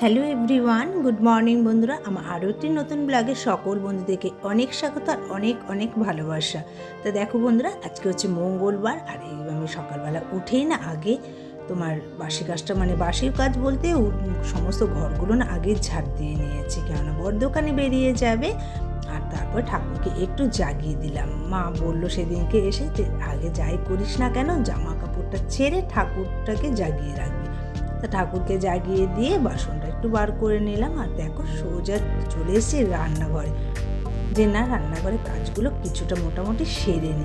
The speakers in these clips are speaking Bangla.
হ্যালো এভরিওয়ান, গুড মর্নিং বন্ধুরা। আমার আরও একটি নতুন ব্লগে সকল বন্ধুদেরকে অনেক স্বাগত আর অনেক অনেক ভালোবাসা। তো দেখো বন্ধুরা, আজকে হচ্ছে মঙ্গলবার, আর এই আমি সকালবেলা উঠেই না আগে তোমার বাসি কাজটা মানে বাসির কাজ বলতে সমস্ত ঘরগুলো না আগে ঝাড় দিয়ে নিয়েছি, কেননা বর দোকানে বেরিয়ে যাবে। আর তারপর ঠাকুরকে একটু জাগিয়ে দিলাম। মা বলল সেদিনকে এসে যে আগে যাই করিস না কেন জামা কাপড়টা ছেড়ে ঠাকুরটাকে জাগিয়ে রাখবি। তা ঠাকুরকে জাগিয়ে দিয়ে বাসনটা একটু বার করে নিলাম আর দেখো সোজা চলে এসেছি রান্নাঘরে। যে না, রান্নাঘরের কাজগুলো কিছুটা মোটামুটি সেরে নিই।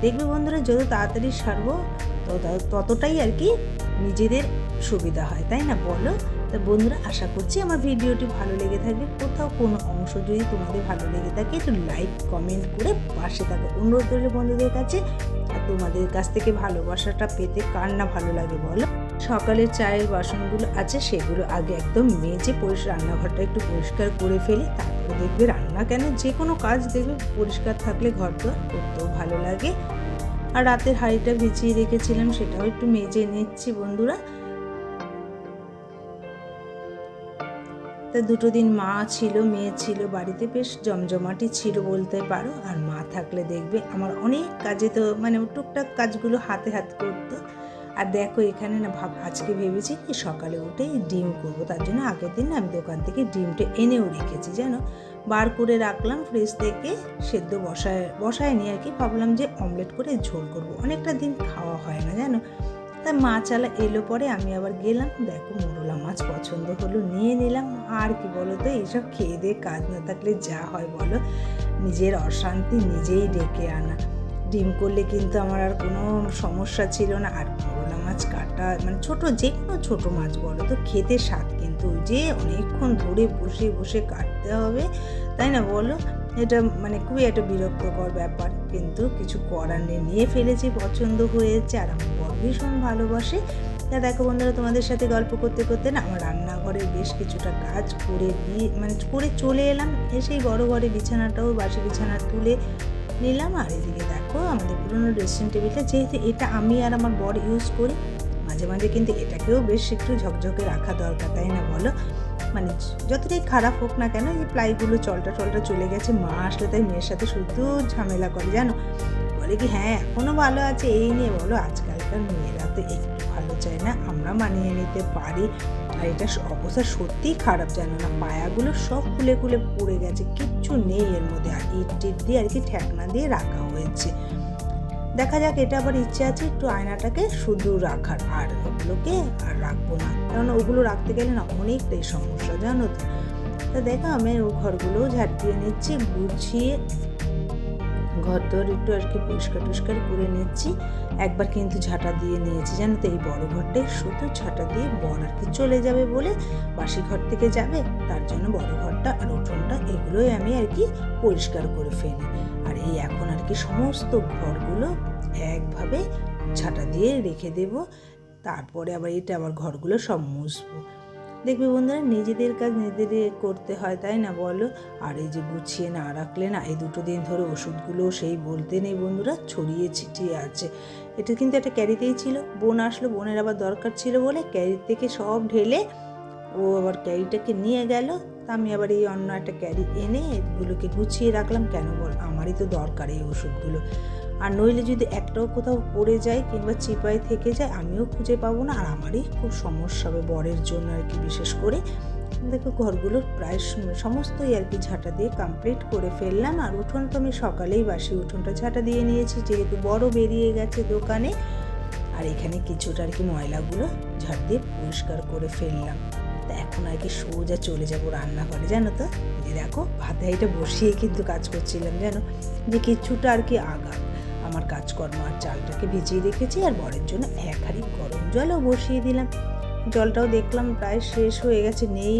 দেখবে বন্ধুরা, যত তাড়াতাড়ি সারবো তত- ততটাই আর কি নিজেদের সুবিধা হয়, তাই না? বলো? তা বন্ধুরা, আশা করছি আমার ভিডিওটি ভালো লেগে থাকবে। কোথাও কোনো অংশ যদি তোমাদের ভালো লেগে থাকে, একটু লাইক কমেন্ট করে পাশে থাকো অনুরোধ করলে বন্ধুদের কাছে। আর তোমাদের কাছ থেকে ভালোবাসাটা পেতে কার না ভালো লাগে, বলো? সকালের চায়ের বাসনগুলো আছে, সেগুলো আগে একদম মেজে পরিষ্কার, রান্নাঘরটা একটু পরিষ্কার করে ফেলি, তারপরে দেখবে রান্না কেন, যে কোনো কাজ দেখবে পরিষ্কার থাকলে ঘর তো করতেও ভালো লাগে। আর রাতের হাঁড়িটা ভিজিয়ে রেখেছিলাম, সেটাও একটু মেজে নিচ্ছি বন্ধুরা। তা দুটো দিন মা ছিল, মেয়ে ছিল, বাড়িতে বেশ জমজমাটি ছিল বলতে পারো। আর মা থাকলে দেখবে আমার অনেক কাজে তো মানে টুকটাক কাজগুলো হাতে হাত করতো। আর দেখো এখানে না ভাব, আজকে ভেবেছি কি সকালে উঠেই ডিম করব, তার জন্য আগের দিন আমি দোকান থেকে ডিমটা এনেও রেখেছি, জানো? বার করে রাখলাম ফ্রিজ থেকে, সেদ্ধ বসায় বসায় নিয়ে আর কি ভাবলাম যে অমলেট করে ঝোল করব। অনেকটা দিন খাওয়া হয় না, জানো? তা মাছালা এলো পরে আমি আবার গেলাম, দেখো মোরলা মাছ পছন্দ হলো, নিয়ে নিলাম। আর কি বলো তো এইসব খেয়ে দিয়ে কাজ না থাকলে যা হয় বলো, নিজের অশান্তি নিজেই ডেকে আনা। ডিম করলে কিন্তু আমার আর কোনো সমস্যা ছিল না, আর মাছ কাটা মানে ছোট যে কোনো ছোটো মাছ বলো তো, খেতে স্বাদ কিন্তু যে অনেকক্ষণ ধরে বসে বসে কাটতে হবে, তাই না বলো? এটা মানে খুবই একটা বিরক্তকর ব্যাপার, কিন্তু কিছু করার নেই। নিয়ে ফেলেছি, পছন্দ হয়েছে, আর আমার বর ভীষণ ভালোবাসে। তা দেখো বন্ধুরা, তোমাদের সাথে গল্প করতে করতে না আমার রান্নাঘরে বেশ কিছুটা কাজ করে দিয়ে মানে করে চলে এলাম। এসেই বড় ঘরে বিছানাটাও বাসি বিছানা তুলে নিলাম, আর এদিকে দেখো আমাদের পুরোনো ড্রেসিং টেবিলটা যেহেতু এটা আমি আর আমার বর ইউজ করি, মাঝে মাঝে কিন্তু এটাকেও বেশ একটু ঝকঝকে রাখা দরকার, তাই না বলো? মানে যতটাই খারাপ হোক না কেন, এই প্লাইগুলো চলটা চলটা চলে গেছে, মা আসলে তাই মেয়ের সাথে শুধু ঝামেলা করে, জানো? বলে কি হ্যাঁ এখনও ভালো আছে, এই নিয়ে বলো, আজকালকার মেয়েরা তো একটু ভালো চায় না, আমরা মানিয়ে নিতে পারি। আর এটা অবস্থা সত্যিই খারাপ, জানো না? পায়াগুলো সব খুলে খুলে পড়ে গেছে, কিচ্ছু নেই এর মধ্যে, আর ইট টিট দিয়ে আর কি ঠেকনা দিয়ে রাখা হয়েছে। দেখা যাক, এটা আবার ইচ্ছে আছে একটু আয়নাটাকে শুধু রাখার। আর ওগুলোকে আর রাখব না। কারণ ওগুলো রাখতে গেলে না অনেকটাই সমস্যা, জানো তো? তা দেখো, আমি ও ঘরগুলো ঝাড় দিয়ে নিচ্ছি, গুছিয়ে ঘর দর একটু আর কি পরিষ্কার টুষ্কার করে নিচ্ছি। একবার কিন্তু ঝাঁটা দিয়ে নিয়েছি, জানো তো, এই বড় ঘরটাই শুধু ঝাঁটা দিয়ে বর আর কি চলে যাবে বলে বাসি ঘর থেকে যাবে। তার জন্য বড় ঘরটা আর উঠোনটা এগুলোই আমি আর কি পরিষ্কার করে ফেলি। আর এই এখন আর কি সমস্ত ঘরগুলো একভাবে ঝাঁটা দিয়ে রেখে দেব। তারপরে আবার এটা আবার ঘরগুলো সব মুছবো। দেখবে বন্ধুরা, নিজেদের কাজ নিজেদের করতে হয়, তাই না বলো? আর এই যে গুছিয়ে না রাখলে না, এই দুটো দিন ধরে ওষুধগুলো সেই বলতে নেই বন্ধুরা, ছড়িয়ে ছিটিয়ে আছে। এটা কিন্তু একটা ক্যারিতেই ছিল। বোন আসলো, বোনের আবার দরকার ছিল বলে ক্যারি থেকে সব ঢেলে ও আবার ক্যারিটাকে নিয়ে গেল। তা আমি আবার এই অন্য একটা ক্যারি এনে এগুলোকে গুছিয়ে রাখলাম। কেন বল? আমারই তো দরকার এই ওষুধগুলো। আর নইলে যদি একটাও কোথাও পড়ে যায় কিংবা চিপাই থেকে যায়, আমিও খুঁজে পাবো না। আর আমারই খুব সমস্যা হবে বরের জন্য আর কি বিশেষ করে। দেখো ঘরগুলো প্রায় সম- সমস্তই আর কি ঝাঁটা দিয়ে কমপ্লিট করে ফেললাম। আর উঠোন তো আমি সকালেই বাসি। উঠোনটা ঝাঁটা দিয়ে নিয়েছি, যেহেতু বড় বেরিয়ে গেছে দোকানে। আর এখানে কিছুটা আর কি ময়লাগুলো ঝাড় দিয়ে পরিষ্কার করে ফেললাম। তা এখন আর কি সোজা চলে যাব রান্নাঘরে, জানো তো? যে দেখো, ভাতে এটা বসিয়ে কিন্তু কাজ করছিলাম, জানো? যে কিছুটা আর কি আগা আমার কাজকর্ম আর চালটাকে ভিজিয়ে রেখেছি আর বরের জন্য এক হাঁড়ি গরম জলও বসিয়ে দিলাম। জলটাও দেখলাম প্রায় শেষ হয়ে গেছে, নেই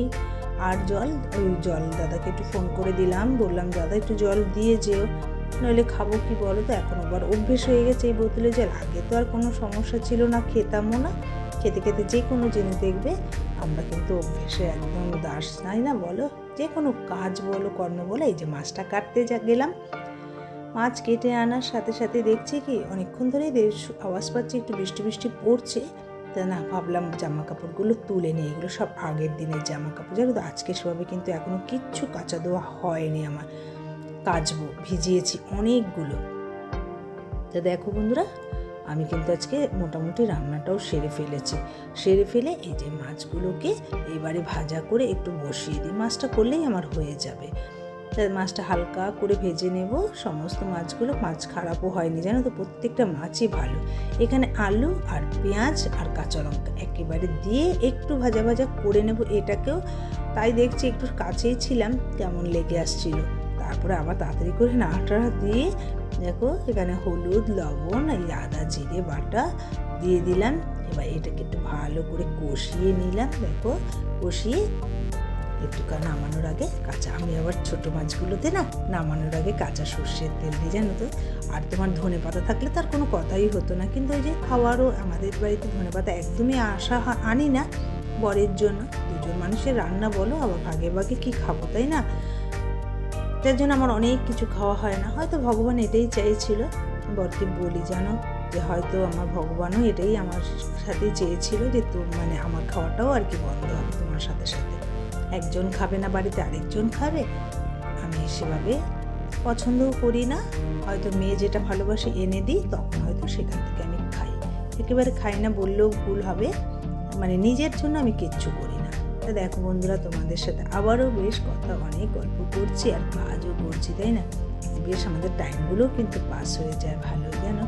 আর জল। ওই জল দাদাকে একটু ফোন করে দিলাম, বললাম, দাদা, একটু জল দিয়ে যেও, নইলে খাব কি বলো তো? এখন আবার অভ্যেস হয়ে গেছে এই বোতলে জল। আগে তো আর কোনো সমস্যা ছিল না, খেতামও না। খেতে খেতে যে কোনো জিনিস দেখবে, আমরা কিন্তু অভ্যেসে একদম দাস নাই না বলো? যে কোনো কাজ বলো, কর্ম বলো, এই যে মাছটা কাটতে যা গেলাম। মাছ কেটে আনার সাথে সাথে দেখছি কি, অনেকক্ষণ ধরেই আওয়াজ পাচ্ছি, একটু বৃষ্টি বৃষ্টি পড়ছে। তা না, ভাবলাম জামা কাপড়গুলো তুলে নিই, এগুলো সব আগের দিনের জামা কাপড় জানো তো, আজকে সেভাবে কিন্তু এখনও কিচ্ছু কাচা দেওয়া হয়নি আমার। কাচবো, ভিজিয়েছি অনেকগুলো। তা দেখো বন্ধুরা, আমি কিন্তু আজকে মোটামুটি রান্নাটাও সেরে ফেলেছি। সেরে ফেলে এই যে মাছগুলোকে এবারে ভাজা করে একটু বসিয়ে দিই। মাছটা করলেই আমার হয়ে যাবে। মাছটা হালকা করে ভেজে নেব। সমস্ত মাছগুলো মাছ খারাপও হয়নি, জানো তো? প্রত্যেকটা মাছই ভালো। এখানে আলু আর পেঁয়াজ আর কাঁচা লঙ্কা একেবারে দিয়ে একটু ভাজা ভাজা করে নেব এটাকেও। তাই দেখছি একটু কাছেই ছিলাম, কেমন লেগে আসছিল। তারপরে আবার তাড়াতাড়ি করে নাড়াটা দিয়ে দেখো, এখানে হলুদ, লবণ এই আদা, জিরে, বাটা দিয়ে দিলাম। এবার এটাকে একটু ভালো করে কষিয়ে নিলাম, দেখো, কষিয়ে একটু নামানোর আগে কাঁচা আমি আবার ছোটো মাছগুলোতে না নামানোর আগে কাঁচা সর্ষের তেল দিই জানো তো আর তোমার ধনে পাতা থাকলে তার কোনো কথাই হতো না। কিন্তু ওই যে খাওয়ারও আমাদের বাড়িতে ধনে পাতা একদমই আসা আনি না বরের জন্য। দুজন মানুষের রান্না বলো, আবার ভাগে ভাগে কী খাব, তাই না? যার জন্য আমার অনেক কিছু খাওয়া হয় না। হয়তো ভগবান এটাই চাইছিল। বরকে বলি, জানো যে হয়তো আমার ভগবানও এটাই আমার সাথে চেয়েছিল যে তোর মানে আমার খাওয়াটাও আর কি বন্ধ হবে তোমার সাথে সাথে। একজন খাবে না, বাড়িতে আরেকজন খাবে? আমি সেভাবে পছন্দও করি না। হয়তো মেয়ে যেটা ভালোবাসে এনে দিই, তখন হয়তো সেখান থেকে আমি খাই। একেবারে খাই না বললেও ভুল হবে। মানে নিজের জন্য আমি কিচ্ছু করি না। তা দেখো বন্ধুরা, তোমাদের সাথে আবারও বেশ কথা, অনেক গল্প করছি আর কাজও করছি, তাই না? বেশ আমাদের টাইমগুলো কিন্তু পাস হয়ে যায় ভালো, জানো?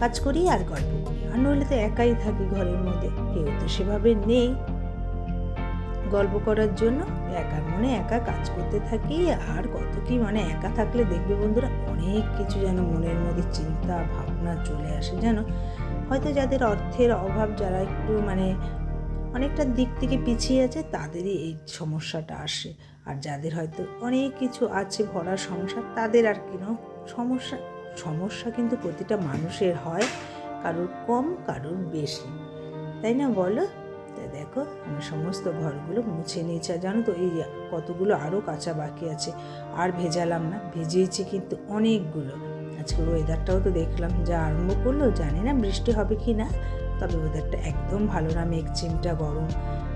কাজ করি আর গল্প করি। আর নইলে তো একাই থাকি ঘরের মধ্যে। কেউ তো সেভাবে নেই। গল্প করার জন্য একা মনে একা কাজ করতে থাকি, আর কত কি মানে একা থাকলে দেখবে বন্ধুরা অনেক কিছু যেন মনের মধ্যে চিন্তা, ভাবনা চলে আসে যেন। হয়তো যাদের অর্থের অভাব, যারা একটু মানে অনেকটা দিক থেকে পিছিয়ে আছে, তাদেরই এই সমস্যাটা আসে। আর যাদের হয়তো অনেক কিছু আছে, ভরা সংসার, তাদের আর কোনো সমস্যা সমস্যা কিন্তু প্রতিটা মানুষের হয়, কারোর কম, কারোর বেশি। তাই না বলো? তা দেখো, আমি সমস্ত ঘরগুলো মুছে নিয়েছি। আর জানো তো, এই কতগুলো আরও কাঁচা বাকি আছে, আর ভেজালাম না ভেজিয়েছি কিন্তু অনেকগুলো। আজকের ওয়েদারটাও তো দেখলাম, যা আরম্ভ করল, জানি না বৃষ্টি হবে কি না তবে ওয়েদারটা একদম ভালো না মেঘ চিমটা গরম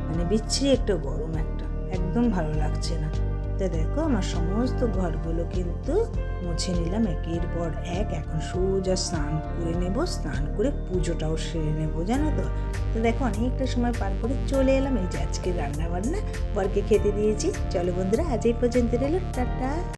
মানে বিচ্ছিরি একটা গরম একটা, একদম ভালো লাগছে না। তা দেখো, আমার সমস্ত ঘরগুলো কিন্তু মুছে নিলাম। একের পর এক এখন সোজা স্নান করে নেব, স্নান করে পুজোটাও সেরে নেব, জানো তো? তো দেখো, অনেকটা সময় পার করে চলে এলাম। এই যে আজকে রান্নাবান্না, বরকে খেতে দিয়েছি। চলো বন্ধুরা, আজ এই পর্যন্ত রইল। টাটা।